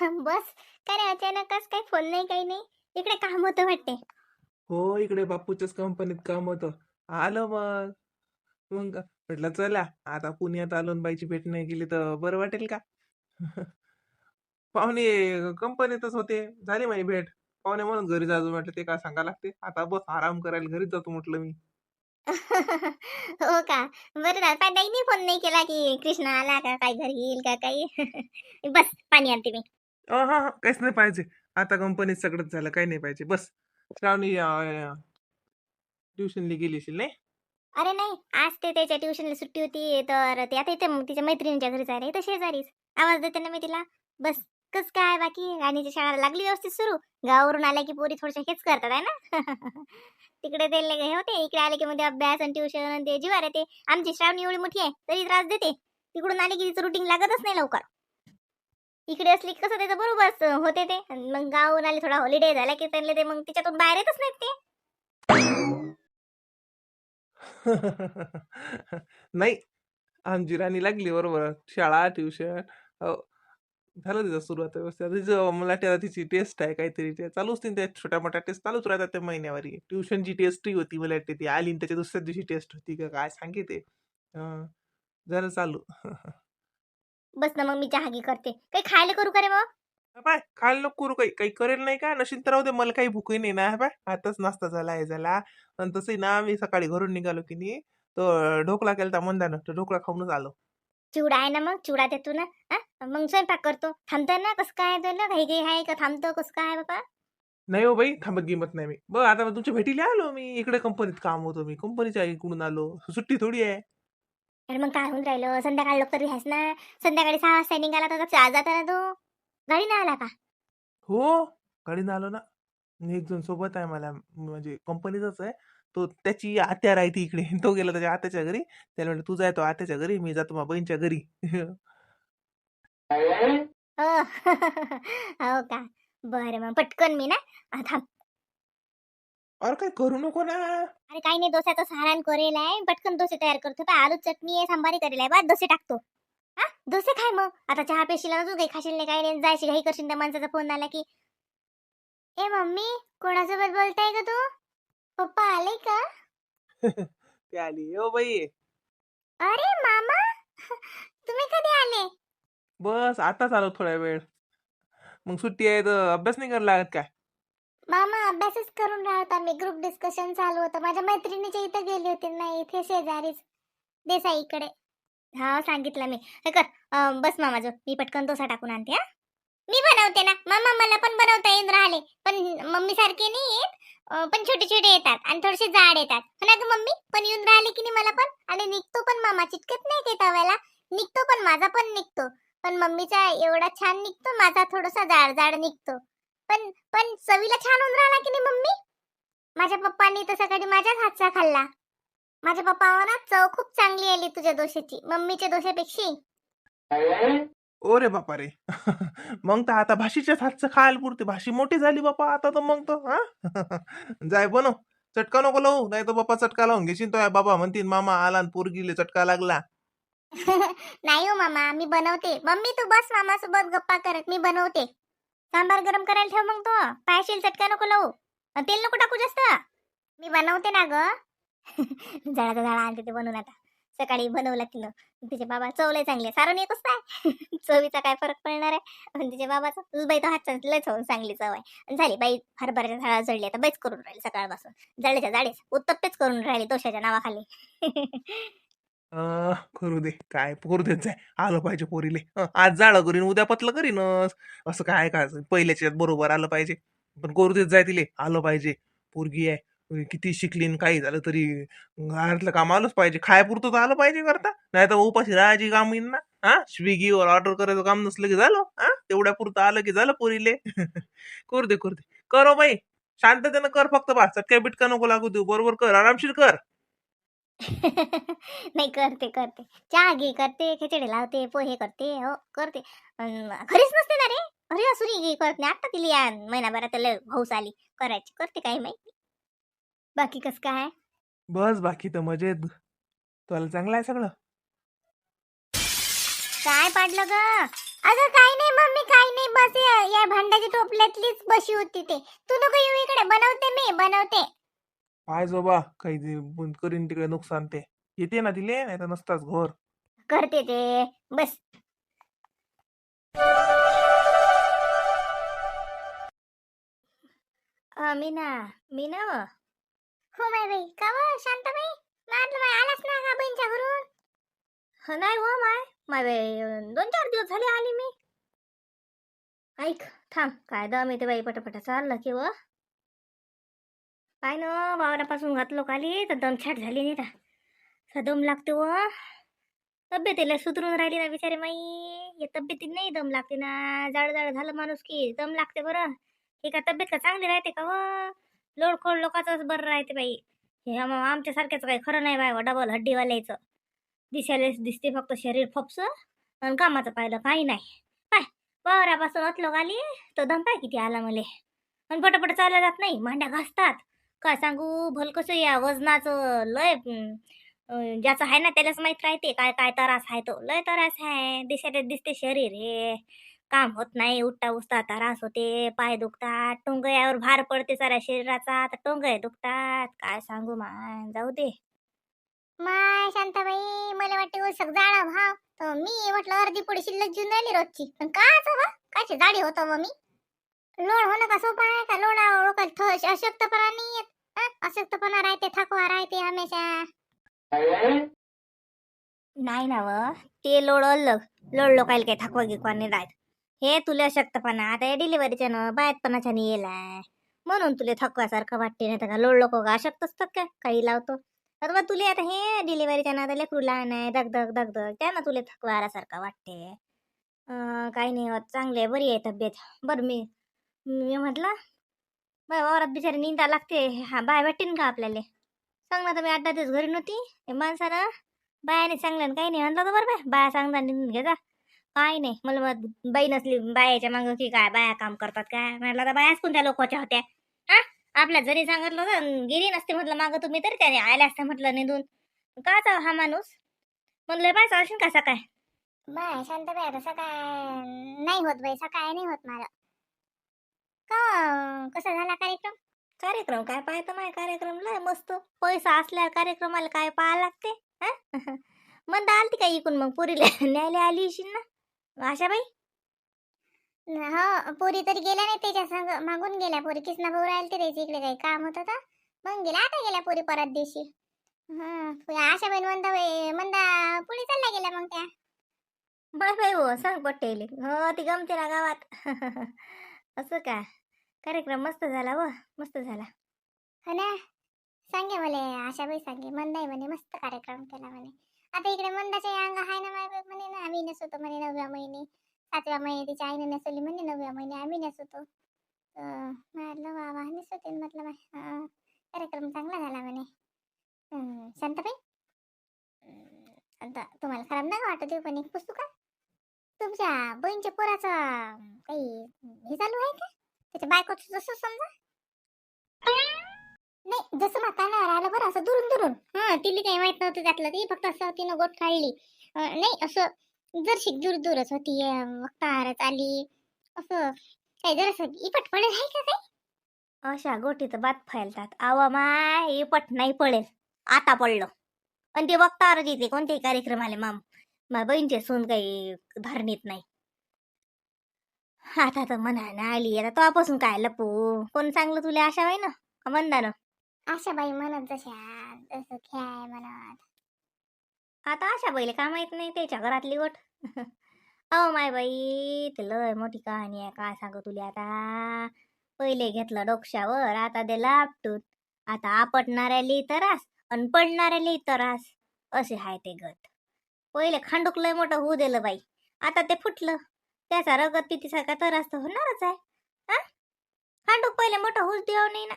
बस. काय अचानकच काही फोन नाही काही नाही. इकडे काम होतं वाटते हो इकडे बापूच्याच कंपनीत काम होतं. आलं मग. मग म्हटलं चला आता पुण्यात आलो बाईची भेट नाही गेली तर बरं वाटेल का? पाहुणे कंपनीतच होते. झाली माझी भेट. पाहुणे म्हणून घरी जातो म्हटलं ते काय सांगा लागते? आता बस आराम करायला घरीच जातो म्हटलं मी. हो का? बरं झालं. पाय ताईने फोन नाही केला की कृष्णा आला का? काय घरी येईल का? काही? बस पाणी आणते मी. अ, हा हा काहीच नाही पाहिजे. आता कंपनीत सगळंच झालं काही नाही पाहिजे. बस. श्रावणी ट्युशनली गेली असेल नाही? अरे नाही आज ते त्याच्या ट्युशनला सुट्टी होती तर ते आता इथे तिच्या मैत्रिणीच्या घरी जायला इथं शेजारीच. आवाज देते ना मी तिला. बस कस काय बाकी? राणीच्या शाळा लागली व्यवस्थित सुरू. गावावरून आल्या की पोरी थोडशा हेच करतात आहे ना? तिकडे ते लगे हे होते इकडे आले की मध्ये अभ्यास आणि ट्युशन आणि ते जीवार येते आमची श्रावणी एवढी मोठी आहे तरी त्रास देते. तिकडून आली की तिचं रुटीन लागतच नाही लवकर. इकडे असली कसं त्याचं बरोबर होते ते. मग गावून आले थोडा हॉलिडे झाला की त्यांना ते मग तिच्यातून बाहेर येतच नाहीत ते. नाही आमची राणी लागली बरोबर. शाळा ट्युशन झालं तिचं सुरुवात व्यवस्थित. तिचं मला तिची टेस्ट आहे काहीतरी. ते चालूच त्या छोट्या मोठ्या टेस्ट चालूच राहतात त्या महिन्यावारी. ट्युशनची टेस्टही होती मला वाटते ती आली त्याच्या दुसऱ्या दिवशी टेस्ट होती का काय सांगे ते. झालं चालू. बस ना मग मी चहा घे करते. काही खायला करू का रे मग? बाय खायला नको करू काही. काही करेल नाही का? नशीन तर राहू दे मला काही भूकही नाही ना. बाय आताच नाश्ता झाला हे झाला. आणि तसंही ना मी सकाळी घरून निघालो की नाही तो ढोकळा केला मंदानं तो ढोकळा खाऊनच आलो. चिवडा आहे ना मग? चिवडा देतो ना. हा? मग स्वयंपाक करतो. थांबतो ना? कसं काय तुला? घाई घाई आहे का? थांबतो? कसं काय बाबा? नाही हो बाई थांबत गिमत नाही मी. बघ आता तुमच्या भेटीला आलो मी. इकडे कंपनीत काम होतो मी. कंपनीच्या इकडून आलो. सुट्टी थोडी आहे. अरे मग काय होऊन राहिलं? संध्याकाळी लवकर आहेस ना? संध्याकाळी सहा वाजता निघाला तर आज जाता ना तू? गाडी नाही आला का? हो गाडीनं आलो ना. एक जण सोबत आहे मला म्हणजे कंपनीचाच आहे. तो त्याची आत्या राहते इकडे. तो गेला त्याच्या आत्याच्या घरी. त्याला म्हणलं तू जाय तो आत्याच्या घरी मी जातो माझ्या बहिणीच्या घरी. हो का? बरं मग पटकन मी ना थांब अरे काय करू नको ना। अरे काही नाही डोस्याचा सारण करेल आहे. पटकन डोसे तयार करतो. पहा आलू चटणी आहे सांबारी करेल आहे. बा डोसे टाकतो. हा? डोसे खाय मग. आता चहा पेशील ना तू काही खाशील नाही काही नाही. जायची घाई करशील त्या माणसाचा फोन आला की ए मम्मी कोणासोबत बोलताय का तू? पप्पा आले का? ती आली. हो बाई. अरे मामा तुम्ही कधी आले? बस आताच आलो थोड्या वेळ. मग सुट्टी आहे तर अभ्यास नाही करायला लागत काय? मामा अभ्यासच करून राहता मी ग्रुप डिस्कशन चालू होतं. माझ्या मैत्रिणीच्या इथं गेली होती. नाही इथे शेजारीच. देसाईकडे. हा सांगितलं मी. हे कर. अं, बस मामा जो. मी पटकन डोसा टाकून आणते हा. मी बनवते ना. मामा मला पण बनवता येऊन राहिले. पण मम्मी सारखे नाही येत. अं, पण छोटे छोटे येतात आणि थोडेसे जाड येतात. हो ना ग मम्मी पण येऊन राहिले की नाही मला पण? आणि निघतो पण मामा. चिटकत नाही ते तव्याला. निघतो पण. माझा पण निघतो. पण मम्मीचा एवढा छान निघतो. माझा थोडासा जाड जाड निघतो. पण पण चवीला छान होऊन राहिला की नाही मम्मी? माझ्या पप्पांनी तर सकाळी माझ्याच हातचा खाल्ला. माझ्या पप्पावर चव खूप चांगली आली तुझ्या डोश्याची मम्मीच्या डोश्यापेक्षा. ओ रे बापा रे मग तर आता भाषीच्याच हातचं खायला पुरते. भाषी मोठी झाली बापा आता तर मग तर हा? जाय बनव. चटका नको लावू नाही तर बापा चटका लावून घेशील तो बाबा म्हणतील मामा आला पोरगीले चटका लागला. नाही हो मामा मी बनवते. मम्मी तू बस मामा सोबत गप्पा करत मी बनवते. सांबार गरम करायला ठेव मग तो. पायशील चटका नको लावू. तेल नको टाकू जास्त. मी बनवते ना ग. झाडाचा झाडा आणते ते बनवून आता. सकाळी बनवला तिनं. तिचे बाबा चवले चांगले सारण एकच काय चवीचा काय फरक पडणार आहे? पण तिच्या बाबाचा? तुझ बाई तो हात लय चव चांगली चव आहे. आणि झाली बाई हरभऱ्याच्या झाडा जळली. आता बाईच करून राहिली सकाळपासून. जळल्याच्या जाडीच. उत्तप्पेच करून राहिली दोशाच्या नावाखाली. करू दे. काय करू देत जाय. आलं पाहिजे पोरीले. आज जाळं करीन उद्या पतलं करीनच. असं काय का पहिल्याच्या बरोबर आलं पाहिजे. पण करू देत जाय तिले. आलं पाहिजे. पोरगी आहे. किती शिकलीन काही झालं तरी घरातलं काम आलंच पाहिजे. खायपुरतं तर आलं पाहिजे करता. नाही तर उपाशी राहायची काम येईन ना. हा स्विगीवर ऑर्डर करायचं काम नसलं की झालं. हा तेवढ्या पुरतं आलं की झालं पोरीले. करू दे करू दे. करो बाई. शांततेनं कर फक्त बा चटक्या बिटका नको लागू देऊ. बरोबर कर. आरामशीर कर. नाही करते करते. चहा घे करते खिचडी लावते पोहे करते हो करते. घरीच नसते ना रे. अरे असुरी घे करत नाही. आता तिला या महिनाभरात हौस आली. करायची करते काही माहिती बाकी कस काय? बस बाकी तर मजेत. तुला चांगलं आहे सगळं? काय पाडलं ग? अगं काही नाही मम्मी काही नाही. बस हे बशी होती ते. तू नको येऊ इकडे. बनवते मी बनवते. पाय जो बा काही ते बंद करीन तिकडे नुकसान ते. येते ना तिले नाही तर नसताच घोर. करते ते. बस. अ, मीना मीना व हो माय बाई. का व शांताबाई? म्हटलं बाई आलाच ना का बहिणीच्या घरून? ह, नाही हो माय. माय बाई अं, दोन चार दिवस झाले आली मी. ऐक थांब. काय दम येते बाई पटापटा. चाललं की व काय न वावरापासून घातलो खाली तर दमछाट झाली नाही का दम लागते व. तब्येतीला सुधरून राहिली ना बिचारे माई. या तब्येतीत नाही दम लागते ना. जाड जाड झालं माणूस की दम लागते बरं. हे का तब्येत का चांगली राहते का व? लोडखोड लोकांचंच बरं राहते बाई. हे आमच्यासारख्याच आमच्यासारख्याचं काही खरं नाही बाय डबल हड्डीवाल्याचं. दिसायलाच दिसते फक्त शरीर फपसं आणि कामाचं पाहिलं काही नाही. पाय वावरापासून अतलो गाली तो दम पाय किती आला मले. आणि पटपट चालला जात नाही मांड्या घासतात. काय सांगू? भल कसं या वजनाचं? लय ज्याचं आहे ना त्यालाच माहीत राहते. काय काय त्रास आहे तो. लय त्रास आहे दिसायला दिसते शरीर हे. काम होत नाही. उठता उठता त्रास होते. पाय दुखतात. टोंगयावर भार पडते साऱ्या शरीराचा. तर टोंगय दुखतात. काय सांगू मान जाऊ दे. माय शांताबाई मला वाटते उसक जाळा भाव तर मी म्हटलं अर्धी पुढे शिल्लक घेऊन राहिली रोजची. पण काच बा? काची जाडी होतो मग मी? लोड होणं का सोपं आहे? का लोडा अशक्तपणा नाही येत हं? अशक्तपणा राहते थकवा राहते हमेशा. नाही ना व ते लोड अलग लोड लोकायला काही थकवा गिकवा नाही राहत. हे तुला अशक्तपणा आता या डिलिव्हरीच्या ना बायतपणाच्या नाही येलाय. म्हणून तुला थकवासारखं वाटते नाही तर का लोड लोक का अशक्त असतात का? काही लावतो. अथवा मग तुला आता हे डिलिव्हरीच्या ना आता लेकरू लहान आहे दगदग दगदग त्यानं तुला थकवा वाटते. काही नाही होत चांगली आहे बरी आहे तब्येत. बरं मी मी म्हटलं बाय वावरात बिचारी निंदा लागते. हा बाय भेटेन का आपल्याला? सांग ना तर मी आठ दहा दिवस घरी नव्हती. हे माणसानं बायाने चांगलं काही नाही आणलं तर बरं बाय. बाया सांगता निंदून घे जा काय नाही. मला मग बाई नसली बायाच्या मागं की काय बाया काम करतात काय? म्हटलं तर बायाच कोणत्या लोकांच्या होत्या? हा? आपल्या जरी सांगितलं होतं गेली नसते म्हटलं मागं तुम्ही तरी त्याने आल्या असत्या म्हटलं निधून काच हा माणूस? म्हणलं बाय चालशील का सकाळ? बाय शांत बाय सकाळ नाही होत बाई सकाळ नाही होत मला. का? कसा झाला कार्यक्रम? कार्यक्रम काय पाहतो माय कार्यक्रम लय मस्त पैसा असल्या कार्यक्रमाला काय पाहा लागते? म्हणता आलती का इकून मग? पुरीला न्यायला आली अशील ना? आशाबाई? हो पोरी तरी गेल्या नाही त्याच्या संग मागून गेल्या पोरी. किसना भाऊ राहिले त्याच्या इकडे काही काम होतं तर. मग गेल्या आता गेल्या पोरी परत दिवशी. हा आशाबाई म्हणता बाई म्हणता पुढे चालल्या गेल्या मग त्या. बाय बाय हो सांग पटेल हो ती गमते ना गावात. असं का कार्यक्रम मस्त झाला व मस्त झाला. हो ना? सांगे मला आशाबाई सांगे मंदाई म्हणे मस्त कार्यक्रम केला म्हणे. आता इकडे मंदाच्या अंग आहे ना माझ्या म्हणे ना आम्ही नसतो म्हणे नवव्या महिने. सातव्या महिने तिच्या आईने नसवली म्हणे नवव्या महिने आम्ही नसतो. म्हटलं वा वा नसते म्हटलं कार्यक्रम चांगला झाला म्हणे. शांताबाई? आता तुम्हाला खराब नाही वाटत देऊ पण एक पुस्तू का तुमच्या बहीणच्या पोराचं काही हे चालू आहे का? त्याच्या बायकोचं जसं समजा. नाही जसं म्हातारा राहिलं बरं असं दुरून दुरून. हा तिला काही माहीत नव्हतं त्यातलं. ती फक्त असं तिनं गोट काढली. नाही असं जरशी दूर दूरच होती वक्तारच आली. असं काही जरासं इपट पडेल आहे का काही? अशा गोटीचं बात फैलतात. आवा माय इपट नाही पडेल. आता पडलं. आणि ते वक्तावर येते कोणतेही कार्यक्रम आले माम माझ्या बहिणीचे सून काही धारणीत नाही. आता तर म्हणा आली आता तेव्हापासून काय लपू? कोण चांगलं तुला आशा बाई ना? का मंदानं? आशाबाई म्हणत जशा जसं खेळाय म्हणत. आता आशा बाईला का माहीत नाही? त्याच्या घरातली गोट. अहो माय बाई ते लय मोठी कहाणी आहे. काय सांगू तुला आता? पहिले घेतलं डोक्यावर आता दे लापटूत आता आपटणाऱ्याली त्रास आणि पडणाऱ्याली त्रास असे हाय ते गट पहिले खांडूक लय मोठं होऊ दिलं बाई. आता ते फुटलं. त्याचा रगत पितीसारखा त्रास तर होणारच आहे. हा खांडूक पहिले मोठं होऊच देऊ नाही ना.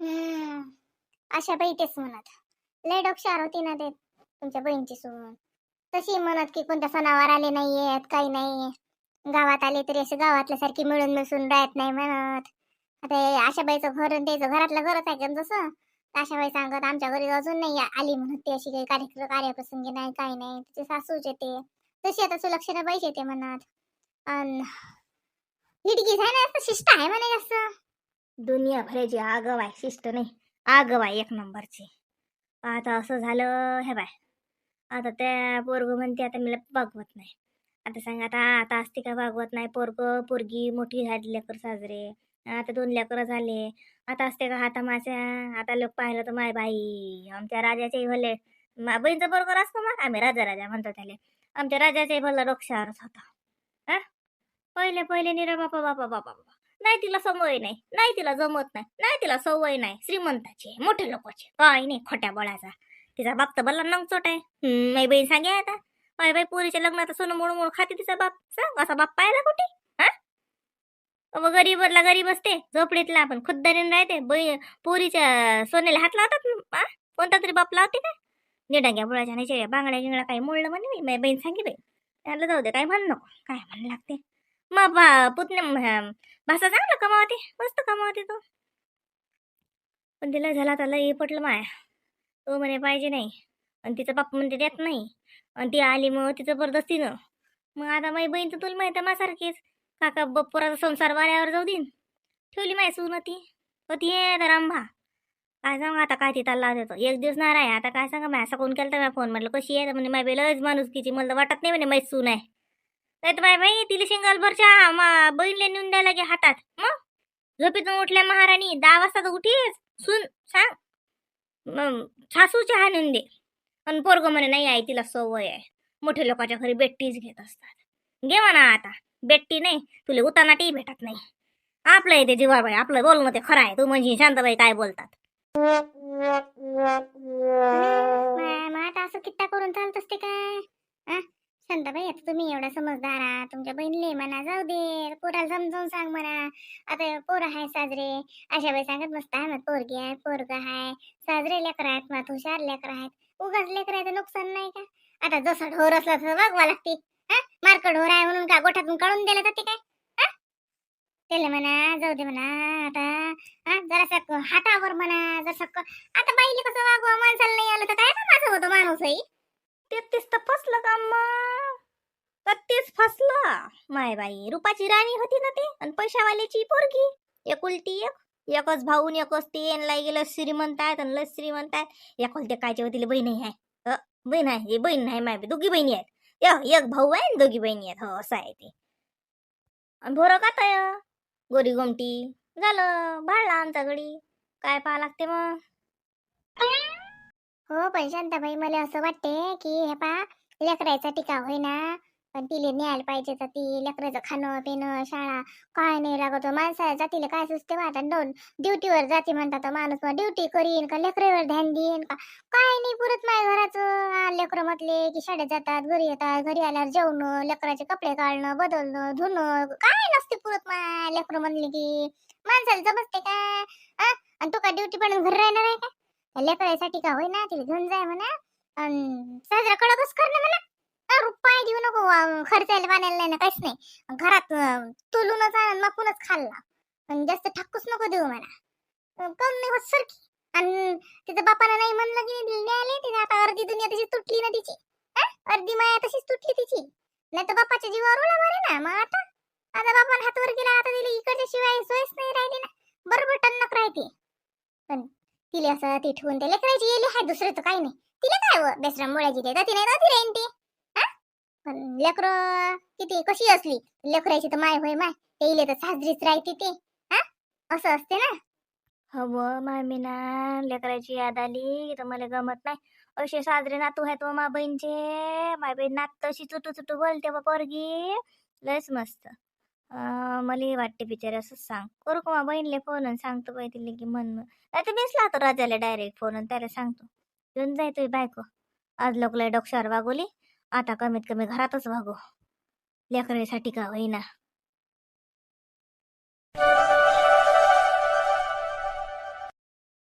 हम्म. अशा बाई तेच म्हणत. लय डोक्षार होती ना ते तुमच्या बहिणीची सून. तशी म्हणत की कोणत्या सणावार आले नाहीयेत काही नाही. गावात आले तरी असे गावातल्या सारखी मिळून मिसळून राहत नाही म्हणत. आता हे आशाबाईचं घर आणि त्याचं घरातलं घरच आहे का जसं तर आशाबाई सांगत आमच्या घरी अजून नाही आली म्हणत ती अशी काही कार्यक्रम कार्यप्रसंगी नाही काही नाही. तिचे सासूच येते तशी आता सुलक्षणा बाईच येते म्हणत अन हिडकीच आहे ना असं शिष्ट आहे म्हणे असं. दुनिया भरायची आगव आहे शिष्ट नाही. आगव आहे एक नंबरची. आता असं झालं हे बाय. आता त्या पोरग म्हणते आता मला भागवत नाही. आता सांग आता आता असते का भागवत नाही? पोरग पोरगी मोठी झाली लेकर साजरे. आता दोन लेकरं झाले. आता असते का? हाता माझ्या आता लोक पाहिलं तर माय बाई आमच्या राजाच्याही भले मा बहीणचं बरोबर असतो मग? आम्ही राजा राजा म्हणतो त्याला. आमच्या राजाच्याही भलं डोक्षावरच होता. हा? पहिले पहिले निरा बापा बापा बापा बापा. नाही तिला सवय नाही. नाही तिला जमत नाही. नाही तिला सवय नाही. श्रीमंताची मोठे मोठ्या लोकांची. काय नाही खोट्या बळाचा तिचा बाप तर बल्ला नंगचोट आहे. माई बहीण सांगे आता. माझ्या बाई पोरीच्या लग्नात सोनं मोड मोड खाते तिचा बाप. सांग असा बाप पाहिला कुठे? मग अहो, गरीब असते झोपडीतला आपण खुद्दारीन राहते बै पोरीच्या सोन्याला हात लावतात ना, कोणता तरी बाप लावते काय? निडांग्या बुळाच्या नाही बांगड्या गिंगडा काही मोडलं म्हणे मी माझी बहीण सांगे त्याला जाऊ दे काय म्हणणं? काय म्हणायला लागते? मग बा पुतण्या भाषा चांगला कमावते मस्त कमावते तो. पण तिला झाला त्याला हे पटलं माया. तो म्हणे पाहिजे नाही. आणि तिचा बाप म्हणते देत नाही. आणि ती आली मग ती जबरदस्तीनं. मग आता माझी बहीण तर तुला माहिती आहे माझ्यासारखीच काका बप्पोराचा संसार वाऱ्यावर जाऊ देईन. ठेवली माय सून ती होती हे रंभा काय सांगा आता काय तिथं लावत होतो एक दिवस नाही आहे आता काय सांगा मी असा कोण केलं तर फोन म्हटलं कशी आहे? म्हणजे तर म्हणे माय बेलच माणूस माणुसकीची मला वाटत नाही म्हणे माहीत सून आहे. नाही तर बाय बाई तिला शिंगालभरच्या मा बहिणीला नेऊन द्यायला गे हातात. मग? झोपेतून उठल्या महाराणी दहा वाजता तर उठीस सुन सांग. मग चहा नेऊन दे. आणि पोरग म्हणे नाही आई तिला सवय आहे. मोठ्या लोकांच्या घरी बेट्टीच घेत असतात. घे म्हणा आता. बेट्टी नाही तुला उतानाटी भेटत नाही. आपलं आहे ते जीवाबाई आपलं बोलणं ते खरं आहे. तू म्हणजे शांताबाई काय बोलतात? असं किट्टा करून चालत असते काय? शांताबाई आता तुम्ही एवढा समजदार आहात. तुमच्या बहिणीले म्हणा जाऊ दे पोराला समजावून सांग म्हणा. आता पोरं आहे साजरे. अशा बाई सांगत मस्त आहे मग पोरगी आहे पोरग आहे साजरे लेकर आहेत मग हुशार लेकर आहेत. उगाच लेकर लेकराचं नुकसान नाही का? आता जसं ढोर असला तसं बघवा लागते. हा मार्क ढोर आहे म्हणून का गोठ्यातून काढून दिलं ते काय? हा? त्याला म्हणा जाऊ दे म्हणा आता हा? जरासं हातावर म्हणा जरासं क- आता बाईले कसं वागवा माणसाला नाही आलं तर काय का माझं होतं माणूसही तेहतीस तर फसलं का मग तेहतीस फसलं. माय बाई रुपाची राणी होती ना ते आणि पैशावाल्याची पोरगी. उलटी एक एकच भाऊन एकच ते लाई गेलं श्रीमंत आहेत आणि लस श्रीमंत आहेत. एकुलते कायच्या तिला बहीण आहे. अ, बहीण आहे हे बहीण नाही माय दोघी बहिणी आहेत. एक एक भाऊ आहे दोघी बहिणी आहेत. हो असं आहे ते. आणि भोरं काताय गोरी गोमटी. झालं. भाळला आमचा गडी काय पाहा लागते मग? हो पण शांताबाई मला असं वाटते की हे पा लेकरायचा टिकाव होईना पण तिले न्यायला पाहिजे तर ती लेकराचं खाणं पिणं शाळा काय नाही लागत हो. माणसाला जातीला काय सुचते आता दोन ड्युटीवर जाते म्हणतात हो माणूस. मग ड्युटी करीन का लेकरावर ध्यान देईन का? काय नाही पुरत माझ्या घराचं. लेकरं म्हटले की शाळेत जातात घरी येतात. घरी आल्यावर जेवणं लेकराचे कपडे काढणं बदलणं धुणं. काय नसते पुरत माय लेकरं म्हणले की. माणसाला जमसते का? आणि तू का ड्युटी पण घरी राहणार आहे का? लेकरासाठी का होईना? तिला घेऊन जाय म्हणा. अन साजरा कडकच कर ना म्हणा. रुपये देऊ नको खर्चायला पाण्याला नाही ना काहीच नाही. घरात अं, तुलूनच आणून मापूनच खाल्ला. पण जास्त ठाकूच नको देऊ मला. अं, नाही होत सरकी? आणि तिच्या बापाला नाही म्हणलं की तिला न्यायला तिने आता अर्धी दुनिया तशी तुटली ना तिची. अर्धी माया तशीच तुटली तिची. नाही तर बापाच्या जीवावर उडा मारे ना मग आता? आता बापान हातवर गेला आता तिला इकडच्या शिवाय सोयच नाही राहिली ना. बरोबर टन्नक राहते. पण तिला असं ती ठेवून ते लेकरायची येली हाय दुसरं तर काही नाही. तिला काय व मुळ्याची देता ती नाही ती राहीन ती लेकर किती कशी असली? लेकरायची तर माय होय माय ते इले तर साजरीच राहते ते हा? असं असते ना? हो हवं माय मी ना लेकराची याद आली तर मला गमत नाही. असे साजरे नातू आहेत व मा बहीणचे. माय बहीण नात तशी चुटू चुटू बोलते व पोरगी. लयच मस्त. मला वाटते बिचारे असंच सांग. करू का मा बहीणले फोन आणि सांगतो बाई तिले की मन नाही तर मीच लावतो राजाला डायरेक्ट फोन आणि त्याला सांगतो. घेऊन जाय तुझी बायको. आज लोक लय डोक्षावर वागोली आता कमीत कमी घरातच वागू. लेकरासाठी का होईना.